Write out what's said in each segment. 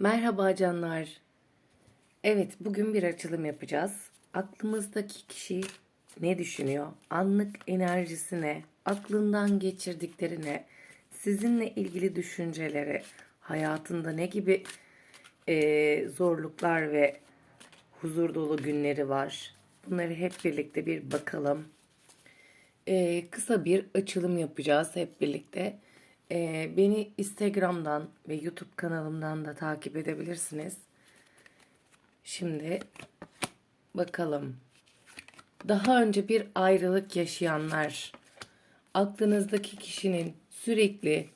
Merhaba canlar. Evet, bugün bir açılım yapacağız. Aklımızdaki kişi ne düşünüyor? Anlık enerjisi ne? Aklından geçirdikleri ne? Sizinle ilgili düşünceleri, hayatında ne gibi eee, zorluklar ve huzur dolu günleri var? Bunları hep birlikte bir bakalım. Ee, kısa bir açılım yapacağız hep birlikte. Ee, beni Instagram'dan ve YouTube kanalımdan da takip edebilirsiniz. Şimdi bakalım. Daha önce bir ayrılık yaşayanlar, aklınızdaki kişinin sürekli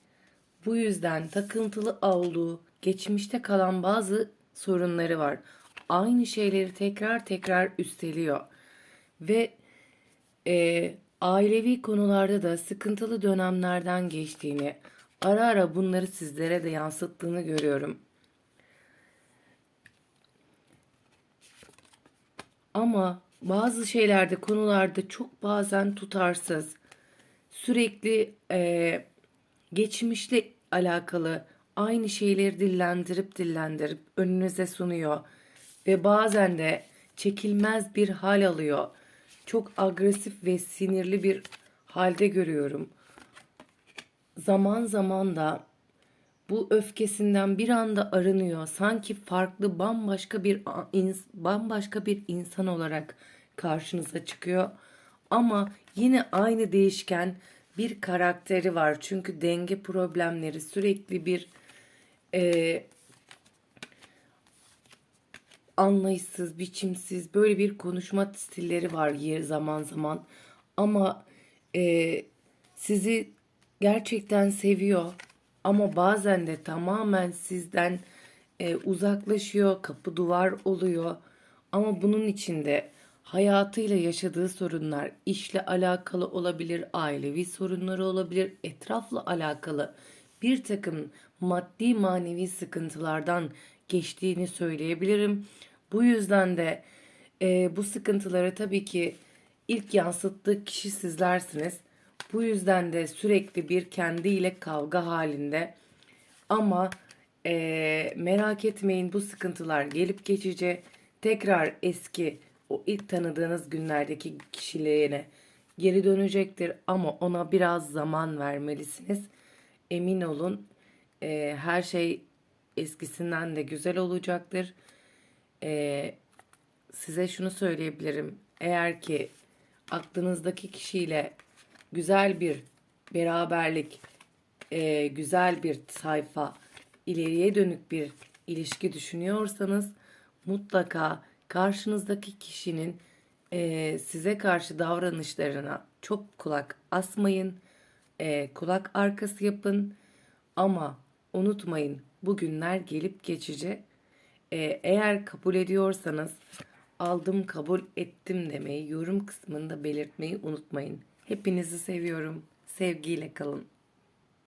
bu yüzden takıntılı olduğu, geçmişte kalan bazı sorunları var. Aynı şeyleri tekrar tekrar üsteliyor. Ve e, ailevi konularda da sıkıntılı dönemlerden geçtiğini, ara ara bunları sizlere de yansıttığını görüyorum. Ama bazı şeylerde, konularda çok bazen tutarsız, sürekli e, geçmişle alakalı aynı şeyleri dillendirip dillendirip önünüze sunuyor ve bazen de çekilmez bir hal alıyor. Çok agresif ve sinirli bir halde görüyorum. Zaman zaman da bu öfkesinden bir anda arınıyor. Sanki farklı bambaşka bir bambaşka bir insan olarak karşınıza çıkıyor. Ama yine aynı değişken bir karakteri var. Çünkü denge problemleri sürekli bir e, anlayışsız, biçimsiz böyle bir konuşma stilleri var zaman zaman. Ama e, sizi gerçekten seviyor ama bazen de tamamen sizden e, uzaklaşıyor, kapı duvar oluyor. Ama bunun içinde hayatıyla yaşadığı sorunlar, işle alakalı olabilir, ailevi sorunları olabilir, etrafla alakalı bir takım maddi manevi sıkıntılardan geçtiğini söyleyebilirim. Bu yüzden de e, bu sıkıntıları tabii ki ilk yansıttığı kişi sizlersiniz. Bu yüzden de sürekli bir kendiyle kavga halinde. Ama e, merak etmeyin bu sıkıntılar gelip geçici. Tekrar eski o ilk tanıdığınız günlerdeki kişiliğine geri dönecektir. Ama ona biraz zaman vermelisiniz. Emin olun e, her şey eskisinden de güzel olacaktır. E, size şunu söyleyebilirim. Eğer ki aklınızdaki kişiyle güzel bir beraberlik, e, güzel bir sayfa, ileriye dönük bir ilişki düşünüyorsanız mutlaka karşınızdaki kişinin e, size karşı davranışlarına çok kulak asmayın, e, kulak arkası yapın ama unutmayın bugünler gelip geçici. E, eğer kabul ediyorsanız aldım kabul ettim demeyi yorum kısmında belirtmeyi unutmayın. Hepinizi seviyorum. Sevgiyle kalın.